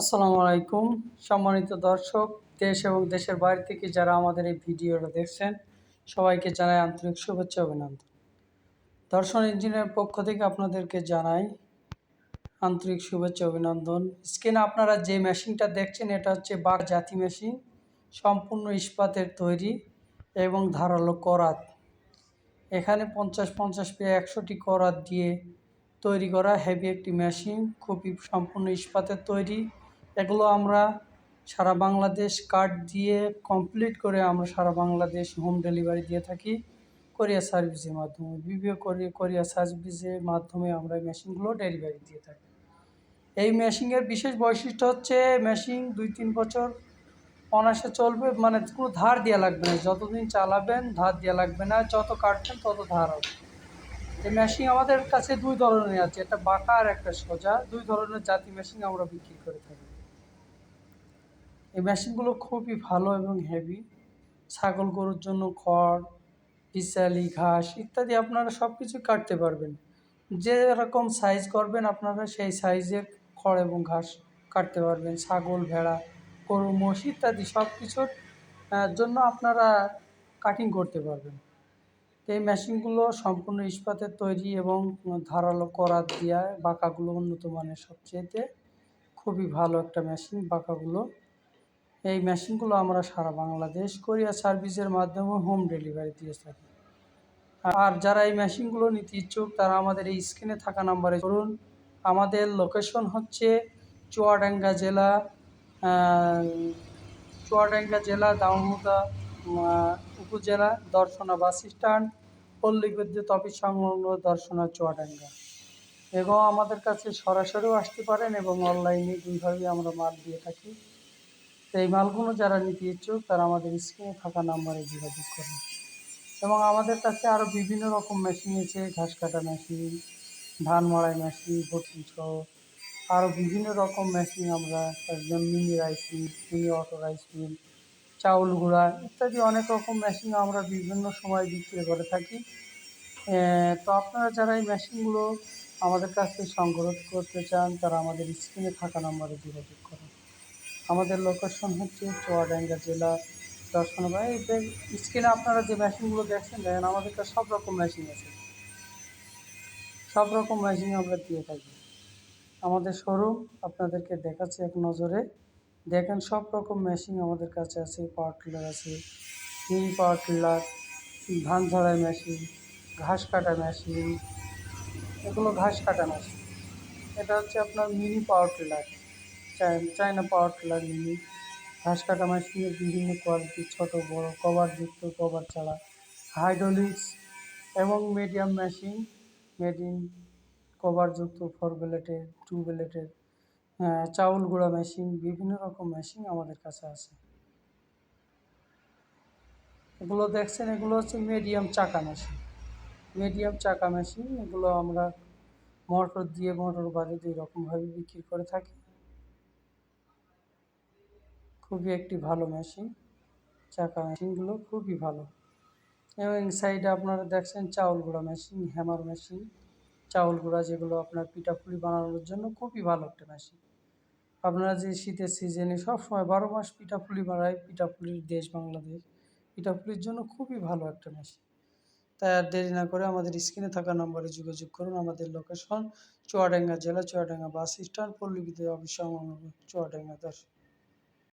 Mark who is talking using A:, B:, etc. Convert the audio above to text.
A: আসসালামু আলাইকুম। সম্মানিত দর্শক, দেশ এবং দেশের বাইরে থেকে যারা আমাদের এই ভিডিওটা দেখছেন, সবাইকে জানাই আন্তরিক শুভেচ্ছা অভিনন্দন। দর্শন ইঞ্জিনের পক্ষ থেকে আপনাদেরকে জানাই আন্তরিক শুভেচ্ছা অভিনন্দন। স্ক্রিনে আপনারা যে মেশিনটা দেখছেন, এটা হচ্ছে বাঘ জাতি মেশিন। সম্পূর্ণ ইস্পাতের তৈরি এবং ধারালো করাত। এখানে পঞ্চাশ পঞ্চাশ পে একশোটি করাত দিয়ে তৈরি করা হেভি একটি মেশিন। খুবই সম্পূর্ণ ইস্পাতের তৈরি। এগুলো আমরা সারা বাংলাদেশ কার্ড দিয়ে কমপ্লিট করে আমরা সারা বাংলাদেশ হোম ডেলিভারি দিয়ে থাকি। কোরিয়া সার্ভিসের মাধ্যমে বিভিন্ন কোরিয়া সার্ভিসের মাধ্যমে আমরা মেশিনগুলো ডেলিভারি দিয়ে থাকি। এই মেশিনের বিশেষ বৈশিষ্ট্য হচ্ছে মেশিন দুই তিন বছর অনায়াসে চলবে মানে কোনো ধার দেওয়া লাগবে না। যতদিন চালাবেন, ধার দেওয়া লাগবে না। যত কাটবেন, তত ধার হবে। এই মেশিন আমাদের কাছে দুই ধরনের আছে। একটা বাঁকা আর একটা সোজা। দুই ধরনের জাতি মেশিন আমরা বিক্রি করে থাকি। এই মেশিনগুলো খুবই ভালো এবং হেভি ছাগল গরুর জন্য খড় পিসালি ঘাস ইত্যাদি আপনারা সব কিছু কাটতে পারবেন। যে রকম সাইজ করবেন আপনারা সেই সাইজের খড় এবং ঘাস কাটতে পারবেন। ছাগল, ভেড়া, গরু, মোষ ইত্যাদি সব কিছুর জন্য আপনারা কাটিং করতে পারবেন। এই মেশিনগুলো সম্পূর্ণ ইস্পাতের তৈরি এবং ধারালো করাত দিয়া বাঁকাগুলো উন্নত মানের সবচেয়েতে খুবই ভালো একটা মেশিন বাঁকাগুলো। এই মেশিনগুলো আমরা সারা বাংলাদেশ কোরিয়ার সার্ভিসের মাধ্যমে হোম ডেলিভারি দিয়ে থাকি। আর যারা এই মেশিনগুলো নিতে ইচ্ছুক, তারা আমাদের এই স্ক্রিনে থাকা নাম্বারে করুন আমাদের লোকেশন হচ্ছে চুয়াডাঙ্গা জেলা চুয়াডাঙ্গা জেলা দামোদা উপজেলা, দর্শনা বাস স্ট্যান্ড, পল্লী বিদ্যুৎ অফিস সংলগ্ন দর্শনা চুয়াডাঙ্গা। এবং আমাদের কাছে সরাসরিও আসতে পারেন এবং অনলাইনে দুইভাবেই আমরা মাল দিয়ে থাকি। তো এই মালগুলো যারা নিতে ইচ্ছুক, তারা আমাদের স্ক্রিনে থাকা নাম্বারে যোগাযোগ করুন। এবং আমাদের কাছে আরও বিভিন্ন রকম মেশিন আছে, ঘাস কাটা মেশিন ধান মাড়াই মেশিন ভর্তি সহ আরও বিভিন্ন রকম মেশিন আমরা, একদম mini rice mill mini auto rice mill চাউল গুঁড়া ইত্যাদি অনেক রকম মেশিন আমরা বিভিন্ন সময় বিক্রি করে থাকি। তো আপনারা যারা এই মেশিনগুলো আমাদের কাছ থেকে সংগ্রহ করতে চান, তারা আমাদের স্ক্রিনে থাকা নাম্বারে যোগাযোগ করুন। আমাদের লোকেশন হচ্ছে চুয়াডাঙ্গা জেলা দর্শন ভাই স্ক্রিনে আপনারা যে মেশিনগুলো দেখছেন, দেখেন আমাদের কাছে সব রকম মেশিন আছে। সব রকম মেশিন আমরা দিয়ে থাকি। আমাদের শোরুম আপনাদেরকে দেখাচ্ছে এক নজরে। দেখেন সব রকম মেশিন আমাদের কাছে আছে পাওয়ার টিলার আছে মিনি পাওয়ার টিলার ধান ঝাড়াই মেশিন ঘাস কাটা মেশিন এগুলো ঘাস কাটা মেশিন এটা হচ্ছে আপনার mini power tiller China power tiller mini ঘাস কাটা মেশিনের বিভিন্ন কোয়ালিটি ছোট, বড় কভারযুক্ত কভার ছাড়া হাইড্রোলিক্স এবং মিডিয়াম মেশিন মেডিন কভারযুক্ত ফোর ব্লেটের টু ব্লেটের চাউল গুঁড়া মেশিন বিভিন্ন রকম মেশিন আমাদের কাছে আছে। এগুলো দেখছেন, এগুলো হচ্ছে মিডিয়াম চাকা মেশিন মিডিয়াম চাকা মেশিন এগুলো আমরা মোটর দিয়ে, মোটর বাদে দুই রকমভাবে বিক্রি করে থাকি। খুবই একটি ভালো মেশিন চাকা মেশিনগুলো খুবই ভালো। এবং সাইডে আপনারা দেখছেন চাউল গুঁড়া মেশিন হ্যামার মেশিন চাউল গুঁড়া যেগুলো আপনার পিঠাপুলি বানানোর জন্য খুবই ভালো একটা মেশিন আপনারা যে শীতের সিজনে সবসময় বারো মাস পিঠাপুলি বানায়, পিঠাপুলির দেশ বাংলাদেশ, পিঠাপুলির জন্য খুবই ভালো একটা মেশিন তাই আর দেরি না করে আমাদের স্ক্রিনে থাকা নম্বরে যোগাযোগ করুন। আমাদের লোকেশন চুয়াডাঙ্গা জেলা, চুয়াডাঙ্গা বাস স্ট্যান্ড পল্লী বিদ্যুৎ অফিস সংলগ্ন চুয়াডাঙ্গা দর্শক